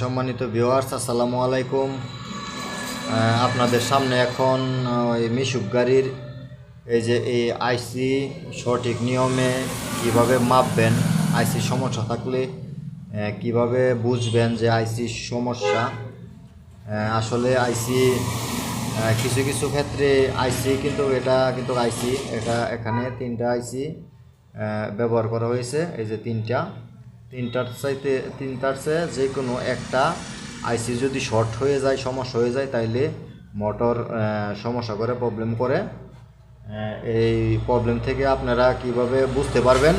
সম্মানিত ভিউয়ার্স আসসালামু আলাইকুম। আপনাদের সামনে এখন ওই মিশুক গাড়ির, এই যে এই আইসি সঠিক নিয়মে কীভাবে মাপবেন আইসি সমস্যা থাকলে কীভাবে বুঝবেন যে আইসি সমস্যা? আসলে আইসি কিছু কিছু ক্ষেত্রে আইসি কিন্তু এটা কিন্তু আইসি এটা এখানে তিনটা আইসি ব্যবহার করা হয়েছে, এই যে তিনটা। তিনটার চাইতে তিনটার চেয়ে যে কোনো একটা আইসি যদি শর্ট হয়ে যায়, সমস্যা হয়ে যায়, তাইলে মোটর সমস্যা করে প্রবলেম করে। এই প্রবলেম থেকে আপনারা কীভাবে বুঝতে পারবেন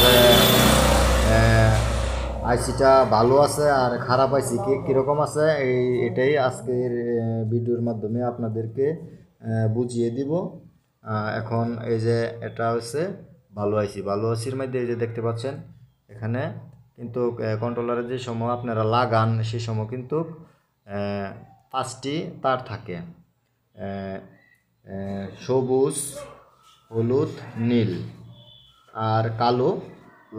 যে আইসিটা ভালো আছে আর খারাপ আইসি কি, কীরকম আছে, এই, এটাই আজকের ভিডিওর মাধ্যমে আপনাদেরকে বুঝিয়ে দিব। এখন এই যে এটা হচ্ছে ভালো আইসি, ভালো আইসির মধ্যে এই যে দেখতে পাচ্ছেন এখানে কিন্তু কন্ট্রোলারের যে সময় আপনারা লাগান সেই সময় কিন্তু পাঁচটি তার থাকে। সবুজ, হলুদ, নীল আর কালো,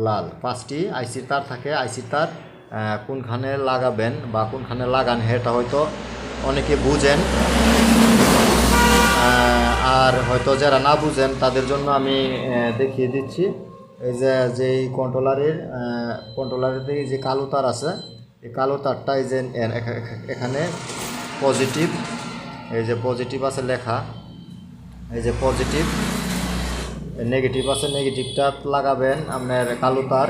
লাল। পাঁচটি আইসি তার থাকে। আইসি তার কোনখানে লাগাবেন বা কোনখানে লাগান এটা হয়তো অনেকে বুঝেন। আর হয়তো যারা না বুঝেন, তাদের জন্য আমি দেখিয়ে দিচ্ছি। এই যে, যেই কন্ট্রোলারের কন্ট্রোলারের দিকে যে কালো তার আছে, এই কালো তারটা এই যে এখানে পজিটিভ এই যে পজিটিভ আছে লেখা, এই যে পজিটিভ নেগেটিভ আছে নেগেটিভ নেগেটিভটা লাগাবেন আপনার কালো তার,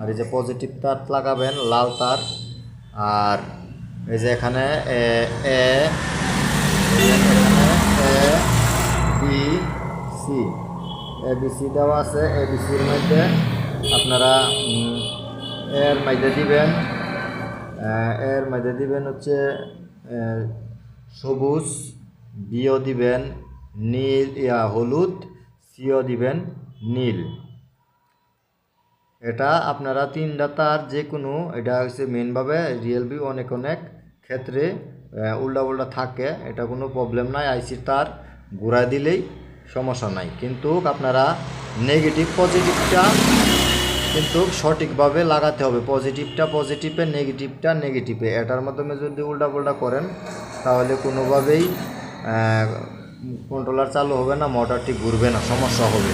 আর এই যে পজিটিভ তার লাগাবেন লাল তার, আর এই যে এখানে এ এখানে, A, B, C A B C দেওয়া আছে এ বি সির মধ্যে আপনারা এর মধ্যে দিবেন এর মধ্যে দিবেন হচ্ছে সবুজ বিও দিবেন নীল, ইয়া, হলুদ সিও দিবেন নীল। এটা আপনারা তিনটা তার যে কোনো এটা হচ্ছে মেনভাবে রিয়েলমি অনেক অনেক ক্ষেত্রে উল্টা উল্টা থাকে, এটা কোনো প্রবলেম নাই আইসির তার ঘুরা দিলেই সমস্যা নাই। কিন্তু আপনারা নেগেটিভ পজিটিভটা কিন্তু সঠিকভাবে লাগাতে হবে। পজিটিভটা পজিটিভে নেগেটিভটা নেগেটিভে এটার মাধ্যমে যদি উল্টা পাল্টা করেন, তাহলে কোনোভাবেই কন্ট্রোলার চালু হবে না মোটরটি ঘুরবে না, সমস্যা হবে।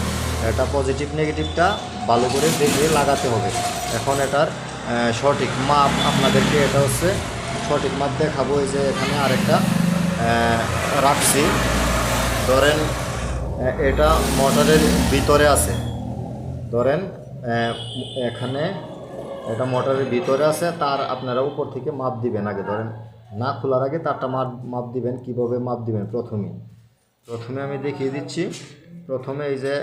এটা পজিটিভ নেগেটিভটা ভালো করে দেখে লাগাতে হবে। এখন এটার সঠিক মাপ আপনাদেরকে এটা হচ্ছে, সঠিক মাপ দেখাবো। যে এখানে আরেকটা রাখছি। ধরেন এটা মোটরের ভিতরে আছে। ধরেন এখানে এটা মোটরের ভিতরে আছে, তার আপনারা উপর থেকে মাপ দিবেন আগে। ধরেন, না খোলার আগে তারটা মাপ মাপ দিবেন, কীভাবে মাপ দিবেন প্রথমে। প্রথমে আমি দেখিয়ে দিচ্ছি। প্রথমে এই যে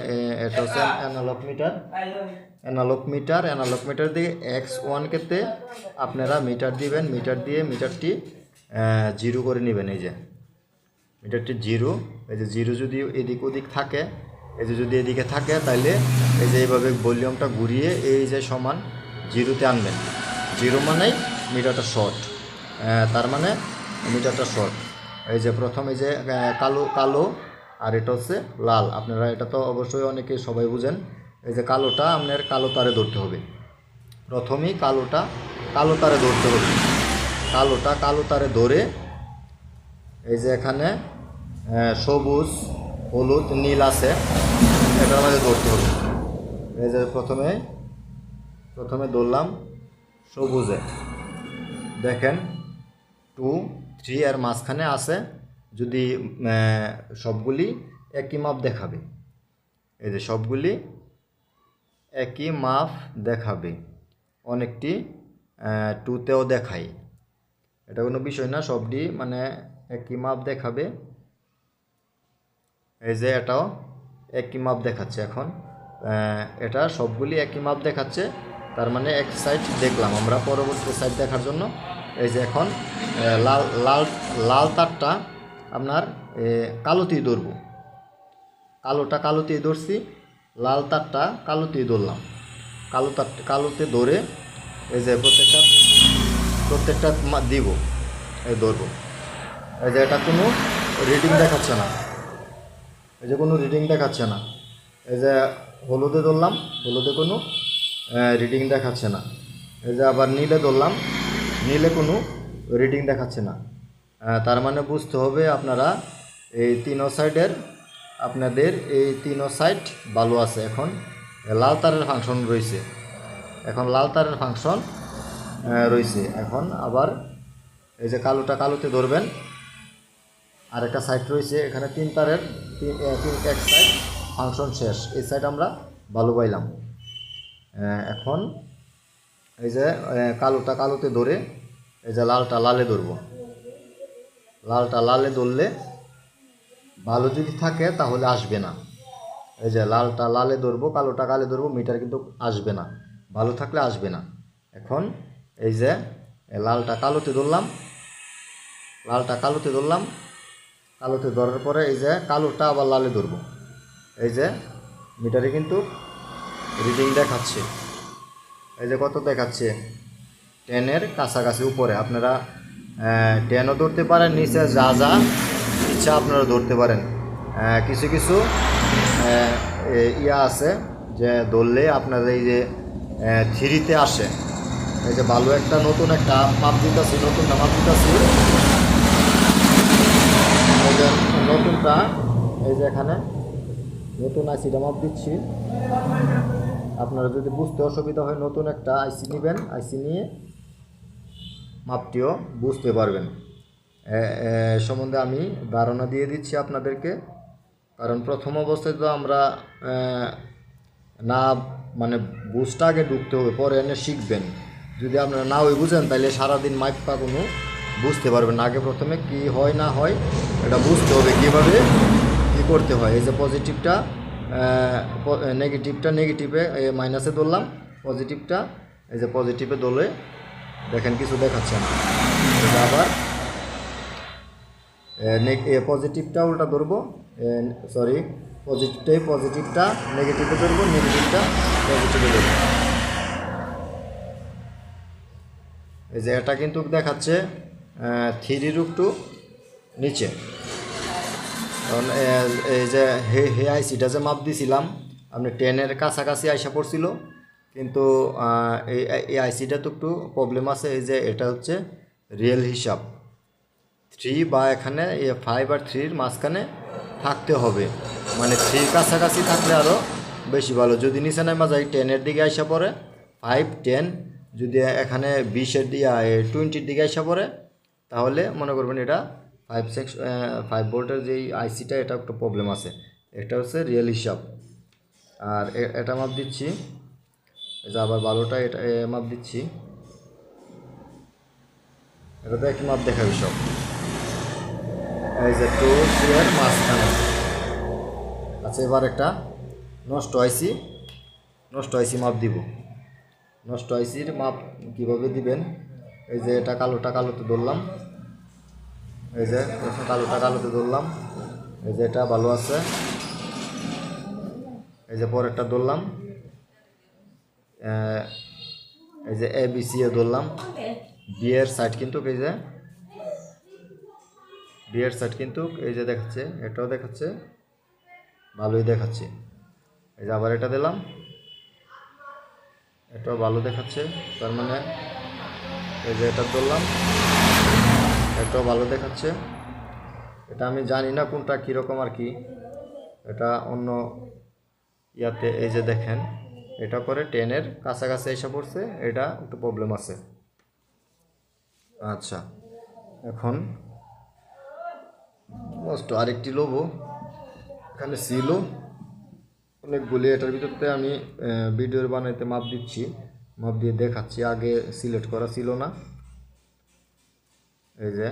এটা হচ্ছে analogue meter analogue meter analogue meter দিয়ে এক্স ওয়ান কেতে আপনারা মিটার দিবেন। মিটার দিয়ে মিটারটি জিরো করে নেবেন এই যে। মিটারটি জিরো এই যে জিরো যদি এদিক ওদিক থাকে, এই যে যদি এদিকে থাকে তাহলে এই যে এইভাবে ভলিউমটা ঘুরিয়ে এই যে সমান জিরোতে আনবেন। জিরো মানেই মিটারটা শর্ট। তার মানে মিটারটা শর্ট। এই যে প্রথম এই যে কালো কালো, আর এটা হচ্ছে লাল। আপনারা এটা তো অবশ্যই অনেকে সবাই বুঝেন। এই যে কালোটা আপনার কালো তারে ধরতে হবে। প্রথমেই কালোটা কালো তারে ধরতে হবে। কালোটা কালো তারে ধরে এই যে এখানে সবুজ, হলুদ, নীল আছে। এটা আমাদের ধরতে হবে। এই যে প্রথমে প্রথমে ধরলাম সবুজে। দেখেন টু থ্রি আর মাঝখানে আছে। যদি সবগুলি একই মাপ দেখাবে। এই যে সবগুলি একই মাপ দেখাবে। অনেকটি টুতেও দেখায়। এটা কোনো বিষয় না, সবটি মানে একই মাপ দেখাবে। এই যে এটাও একই মাপ দেখাচ্ছে এখন। এটা সবগুলি একই মাপ দেখাচ্ছে, তার মানে এক সাইড দেখলাম আমরা পরবর্তী সাইড দেখার জন্য। এই যে এখন লাল লাল লাল তারটা আপনার কালোতেই ধরবো। কালোটা কালোতেই ধরছি, লাল তারটা কালোতেই ধরলাম। কালো তার, কালোতে ধরে এই যে প্রত্যেকটা প্রত্যেকটা দিব, এই ধরবো। এই যে এটা কোনো রিডিং দেখাচ্ছে না। এই যে কোনো রিডিং দেখাচ্ছে না। এই যে হলুদে ধরলাম, হলুদে কোনো রিডিং দেখাচ্ছে না। এই যে আবার নীলে ধরলাম, নীলে কোনো রিডিং দেখাচ্ছে না। তার মানে বুঝতে হবে আপনারা, এই তিনো সাইডের আপনাদের এই তিনো সাইড ভালো আছে এখন। লাল তারের ফাংশন রয়েছে। এখন লাল তারের ফাংশন রয়েছে। এখন আবার এই যে কালোটা কালোতে ধরবেন আর একটা সাইড রয়েছে, এখানে তিন তারের, তিন তিন এক সাইড ফাংশন শেষ। এই সাইড আমরা ভালো পাইলাম। এখন এই যে কালোটা কালোতে ধরে, এই যে লালটা লালে ধরবো। লালটা লালে ধরলে ভালো যদি থাকে তাহলে আসবে না। এই যে লালটা লালে ধরবো, কালোটা কালে ধরবো মিটার কিন্তু আসবে না। ভালো থাকলে আসবে না। এখন এই যে লালটা কালোতে ধরলাম, লালটা কালোতে ধরলাম কালোতে ধরার পরে এই যে কালোটা আবার লালে ধরবো। এই যে মিটারে কিন্তু রিডিং দেখাচ্ছে। এই যে কত দেখাচ্ছে? টেনের কাছাকাছি উপরে। আপনারা টেনও ধরতে পারেন, নিচে যা যা ইচ্ছা আপনারা ধরতে পারেন। কিছু কিছু ইয়া আছে যে ধরলে আপনাদের এই যে থ্রিতে আসে। এই যে ভালো একটা নতুন একটা মাপ দিতেছি, নতুনটা মাপ দিতেছি। যে নতুনটা, এই যে এখানে নতুন আইসিটা মাপ দিচ্ছি। আপনারা যদি বুঝতে অসুবিধা হয়, নতুন একটা আইসি নেবেন। আইসি নিয়ে মাপটিও বুঝতে পারবেন। সম্বন্ধে আমি ধারণা দিয়ে দিচ্ছি আপনাদেরকে। কারণ প্রথম অবস্থায় তো আমরা না মানে বুঝটা আগে ঢুকতে হবে, পরে এনে শিখবেন। যদি আপনারা না ওই বুঝেন তাহলে সারাদিন মাইপা কোনো বুঝতে পারবেন আগে প্রথমে কি হয় না হয়, এটা বুঝতে হবে কীভাবে কী করতে হয়। এই যে পজিটিভটা নেগেটিভটা নেগেটিভে মাইনাসে ধরলাম পজিটিভটা এই যে পজিটিভে দলে দেখেন কিছু দেখাচ্ছে না। যে আবার পজিটিভটা উল্টা ধরবো সরি পজিটিভটাই পজিটিভটা নেগেটিভে ধরবো নেগেটিভটা পজিটিভে ধরবো। এই যে এটা কিন্তু দেখাচ্ছে থ্রি রুট টু নিচে। কারণ এই যে, হে হে আইসিটা যে মাপ দিছিলাম, আপনি টেনের কাছাকাছি আইসা পড়ছিল, কিন্তু এই আইসিটা তো একটু প্রবলেম আছে, এই যে এটা হচ্ছে রিয়েল হিসাব। থ্রি বা এখানে ফাইভ আর থ্রির মাঝখানে থাকতে হবে। মানে থ্রির কাছাকাছি থাকলে আরও বেশি ভালো। যদি নিচে নামা যায় টেনের দিকে আসা পড়ে ফাইভ টেন যদি এখানে বিশের দিকে টোয়েন্টির দিকে আসা পড়ে তাহলে মনে করবেন এটা ফাইভ সিক্স ফাইভ ভোল্টের যেই আইসিটা এটা একটু প্রবলেম আছে। এটা হচ্ছে রিয়েল হিসাব। আর এটা মাপ দিচ্ছি। যে আবার বারোটা, এটা মাপ দিচ্ছি। এটা তো একই মাপ দেখাবি সব। এই যে আচ্ছা এবার একটা নষ্ট আইসি নষ্ট আইসি মাপ দিব। নষ্ট আইসির মাপ কীভাবে দিবেন? এই যে এটা কালোটা কালোতে ধরলাম। এই যে কালোটা কালোতে ধরলাম। এই যে এটা ভালো আছে। এই যে পরেরটা ধরলাম। এই যে এ বি সি এ ধরলাম। বিয়ের সাইড কিন্তু এই যে বিয়ের সাইড কিন্তু এই যে দেখাচ্ছে, এটাও দেখাচ্ছে, ভালোই দেখাচ্ছে। এই যে আবার এটা দিলাম। এটাও ভালো দেখাচ্ছে, তার মানে এই যে এটা ধরলাম। এটাও ভালো দেখাচ্ছে। এটা আমি জানি না কোনটা কীরকম আর কি। এটা অন্য ইয়াতে এই যে দেখেন, এটা করে টেনের কাছাকাছি এসে পড়ছে, এটা একটু প্রবলেম আছে। আচ্ছা এখন মস্ত আরেকটি লোবো এখানে ছিল। অনেকগুলি এটার ভিতরতে আমি ভিডিওর বানাইতে মাপ দিচ্ছি। মাপ দিয়ে দেখাচ্ছি, আগে সিলেক্ট করা ছিল না। এই যে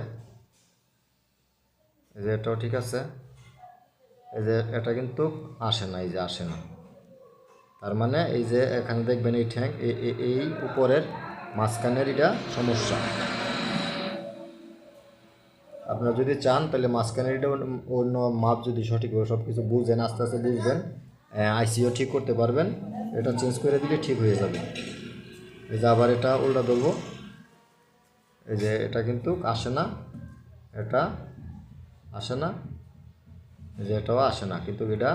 এই যে এটাও ঠিক আছে। এই যে এটা কিন্তু আসে না, এই যে আসে না। তার মানে এই যে এখানে দেখবেন এই ঠ্যাং এই উপরের মাঝখানের এটা সমস্যা। আপনারা যদি চান, তাহলে মাঝখানের এটা অন্য মাপ যদি সঠিকভাবে সব কিছু বুঝেন, আস্তে আস্তে বুঝবেন আইসিও ঠিক করতে পারবেন, এটা চেঞ্জ করে দিলে ঠিক হয়ে যাবে। এই যে আবার এটা উল্টা ধরবো। এই যে এটা কিন্তু আসে না, এটা আসে না, এই যে এটাও আসে না, কিন্তু এটা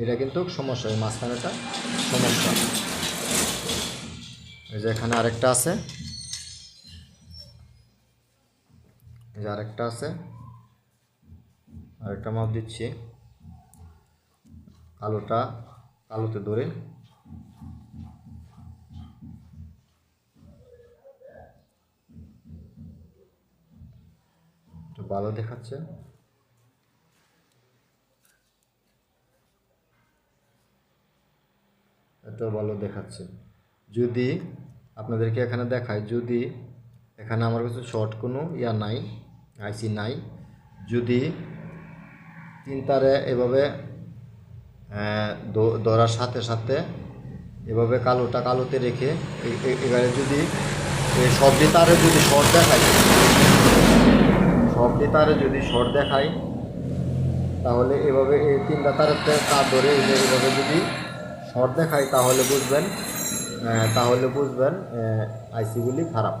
এটা কিন্তু সমস্যা, এই মাঝখানেটা সমস্যা। এই যে এখানে আরেকটা আছে। এই যে আরেকটা আছে। আরেকটা মাপ দিচ্ছি। কালোটা, কালোতে ধরে ভালো দেখাচ্ছে। এটাও ভালো দেখাচ্ছে। যদি আপনাদেরকে এখানে দেখায়, যদি এখানে আমার কাছে শর্ট কোনো ইয়া নাই আইসি নাই, যদি তিন তারে এভাবে ধরার সাথে সাথে এভাবে কালোটা কালোতে রেখে এবারে যদি সবজি তারে যদি শর্ট দেখায় সবজি তারে যদি শর্ট দেখায়, তাহলে এভাবে এই তিনটা তার ধরে এভাবে যদি শর্ট দেখায়, তাহলে বুঝবেন তাহলে বুঝবেন আইসিগুলি খারাপ।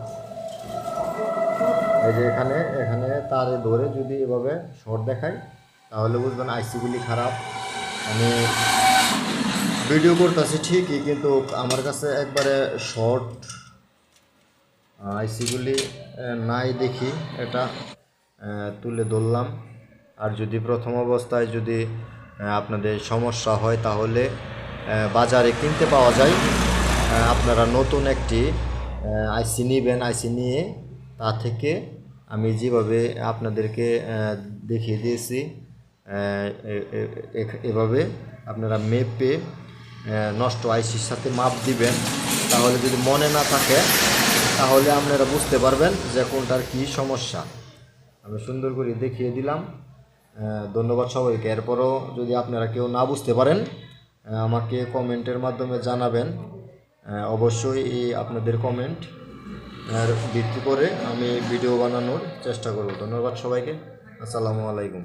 এই যে এখানে এখানে তারে ধরে যদি এভাবে শর্ট দেখায়, তাহলে বুঝবেন আইসিগুলি খারাপ। আমি ভিডিও করতেছি ঠিকই, কিন্তু আমার কাছে একবারে শর্ট আইসিগুলি নাই দেখি এটা। তুলে ধরলাম। আর যদি প্রথম অবস্থায় যদি আপনাদের সমস্যা হয় তাহলে বাজারে কিনতে পাওয়া যায়। আপনারা নতুন একটি আইসি নেবেন। আইসি নিয়ে তা থেকে আমি যেভাবে আপনাদেরকে দেখিয়ে দিয়েছি এভাবে আপনারা মেপে নষ্ট আইসির সাথে মাপ দিবেন। তাহলে যদি মনে না থাকে, তাহলে আপনারা বুঝতে পারবেন যে কোনটার কী সমস্যা। আমি সুন্দর করে দেখিয়ে দিলাম। ধন্যবাদ সবাইকে। এরপরও যদি আপনারা কেউ না বুঝতে পারেন আমাকে কমেন্টের মাধ্যমে জানাবেন। অবশ্যই এই আপনাদের কমেন্ট ভিত্তি করে আমি ভিডিও বানানোর চেষ্টা করব। ধন্যবাদ সবাইকে। আসসালামু আলাইকুম।